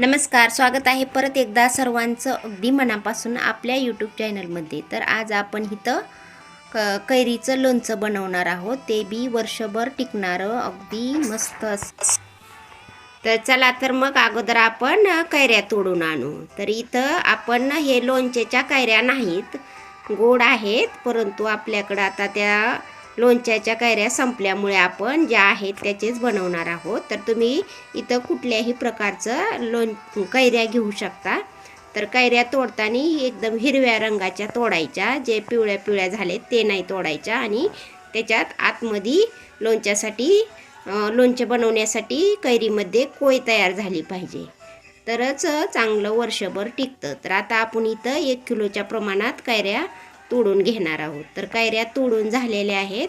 नमस्कार स्वागत आहे परत एकदा सर्वांचं अगदी मनापासून आपल्या यूट्यूब चॅनलमध्ये तर आज आपण इथं क कैरीचं लोणचं बनवणार आहोत. ते बी वर्षभर टिकणारं अगदी मस्त तर चला तर मग अगोदर आपण कैऱ्या तोडून आणू. तर इथं आपण हे लोणचेच्या कैऱ्या नाहीत गोड आहेत परंतु आपल्याकडं आता त्या लोणच्याच्या कैऱ्या संपल्यामुळे आपण ज्या आहेत त्याचेच बनवणार आहोत. तर तुम्ही इथं कुठल्याही प्रकारचं लोण कैऱ्या घेऊ शकता. तर कैऱ्या तोडताना एकदम हिरव्या रंगाच्या तोडायच्या. जे पिवळ्या पिवळ्या झालेत ते नाही तोडायच्या. आणि त्याच्यात आतमध्ये लोणच्यासाठी लोणचे लोणचं बनवण्यासाठी कैरीमध्ये कोय तयार झाली पाहिजे. तरच चांगलं वर्षभर टिकतं. तर आता आपण इथं एक किलोच्या प्रमाणात कैऱ्या तोडून घेणार आहोत. तर कैऱ्या तोडून झालेल्या आहेत.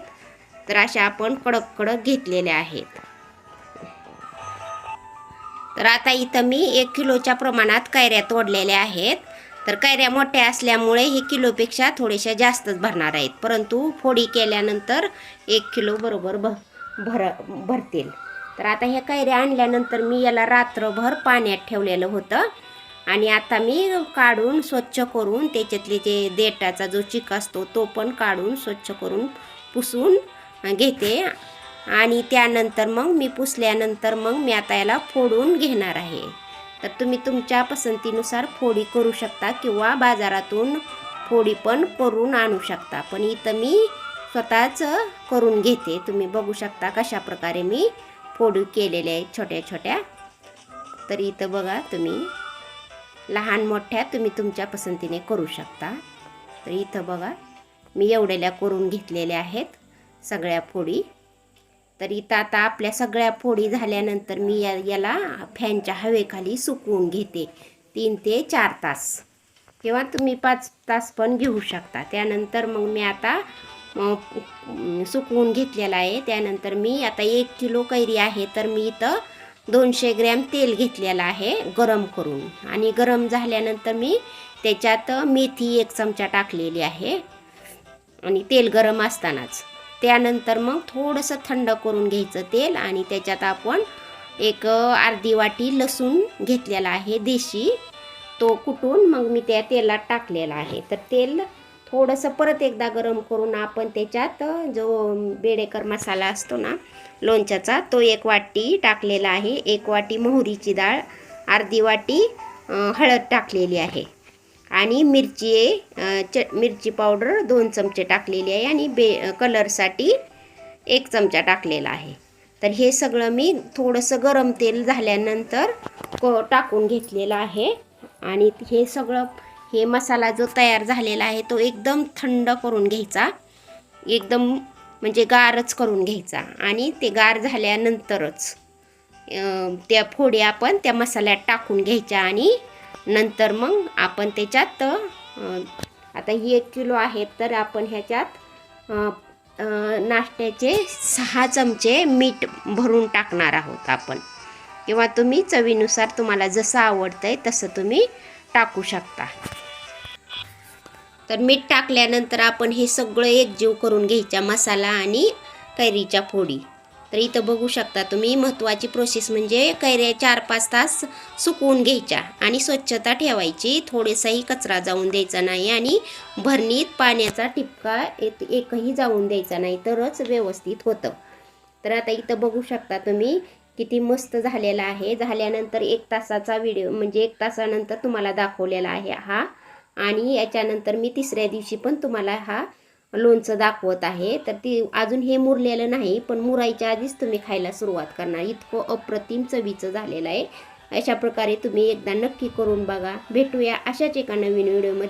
तर अशा आपण कडक कडक घेतलेल्या आहेत. तर आता इथं मी एक किलोच्या प्रमाणात कैऱ्या तोडलेल्या आहेत. तर कैऱ्या मोठ्या असल्यामुळे हे किलोपेक्षा थोड्याशा जास्तच भरणार आहेत. परंतु फोडी केल्यानंतर एक किलो बरोबर भ भर भरतील. तर आता ह्या कैऱ्या आणल्यानंतर मी याला रात्रभर पाण्यात ठेवलेलं होतं. आणि आता मी काढून स्वच्छ करून त्याच्यातले जे देटाचा जो चिक असतो तो पण काढून स्वच्छ करून पुसून घेते. आणि त्यानंतर मग मी पुसल्यानंतर मग मी आता याला फोडून घेणार आहे. तर तुम्ही तुमच्या पसंतीनुसार फोडी करू शकता किंवा बाजारातून फोडी पण करून आणू शकता. पण इथं मी स्वतःच करून घेते. तुम्ही बघू शकता कशा प्रकारे मी फोडी केलेल्या आहेत छोट्या छोट्या. तर इथं बघा तुम्ही. लहान मोठ्या तुम्ही तुमच्या पसंतीने करू शकता. तर इथं बघा मी एवढ्याल्या करून घेतलेल्या आहेत सगळ्या फोडी. तर इथं आता आपल्या सगळ्या फोडी झाल्यानंतर मी या याला फॅनच्या हवेखाली सुकवून घेते. तीन ते चार तास. किंवा तुम्ही पाच तास पण घेऊ शकता. त्यानंतर मग मी आता सुकवून घेतलेला आहे. त्यानंतर मी आता एक किलो कैरी आहे तर मी इथं दोनशे ग्रॅम तेल घेतलेलं आहे गरम करून. आणि गरम झाल्यानंतर मी त्याच्यात मेथी एक चमचा टाकलेली आहे. आणि तेल गरम असतानाच. त्यानंतर मग थोडंसं थंड करून घ्यायचं तेल आणि त्याच्यात आपण एक अर्धी वाटी लसूण घेतलेला आहे देशी. तो कुटून मग मी त्या तेलात टाकलेला आहे. तर तेल थोडंसं परत एकदा गरम करून आपण त्याच्यात जो बेडेकर मसाला असतो ना लोणच्याचा तो एक वाटी टाकलेला आहे. एक वाटी मोहरीची डाळ अर्धी वाटी हळद टाकलेली आहे. आणि मिरची च मिरची पावडर दोन चमचे टाकलेली आहे आणि बे कलरसाठी एक चमचा टाकलेला आहे. तर हे सगळं मी थोडंसं गरम तेल झाल्यानंतर को टाकून घेतलेलं आहे. आणि हे सगळं हे मसाला जो तयार झालेला आहे तो एकदम थंड करून घ्यायचा. एकदम म्हणजे गारच करून घ्यायचा आणि ते गार झाल्यानंतरच त्या फोडी आपण त्या मसाल्यात टाकून घ्यायच्या आणि नंतर मग आपण त्याच्यात आता ही एक किलो आहेत तर आपण ह्याच्यात नाश्त्याचे सहा चमचे मीठ भरून टाकणार आहोत आपण. किंवा तुम्ही चवीनुसार तुम्हाला जसं आवडतं आहे तसं तुम्ही टाकू शकता. तर मीठ टाकल्यानंतर आपण हे सगळं एकजीव करून घ्यायचा मसाला आणि कैरीच्या फोडी. तर इथं बघू शकता तुम्ही महत्त्वाची प्रोसेस म्हणजे कैऱ्या चार पाच तास सुकवून घ्यायच्या आणि स्वच्छता ठेवायची. थोडेसाही कचरा जाऊन द्यायचा नाही आणि भरणीत पाण्याचा टिपका एक एकही जाऊन द्यायचा नाही तरच व्यवस्थित होतं. तर आता इथं बघू शकता तुम्ही किती मस्त झालेला आहे. झाल्यानंतर एक तासाचा व्हिडिओ म्हणजे एक तासानंतर तुम्हाला दाखवलेला आहे हा. आणि याच्यानंतर मी तिसऱ्या दिवशी पण तुम्हाला हा लोणचं दाखवत आहे. तर ती अजून हे मुरलेलं नाही पण मुरायच्या आधीच तुम्ही खायला सुरुवात करणार. इतकं अप्रतिम चवीचं झालेलं आहे. अशा प्रकारे तुम्ही एकदा नक्की करून बघा. भेटूया अशाच एका नवीन व्हिडिओमध्ये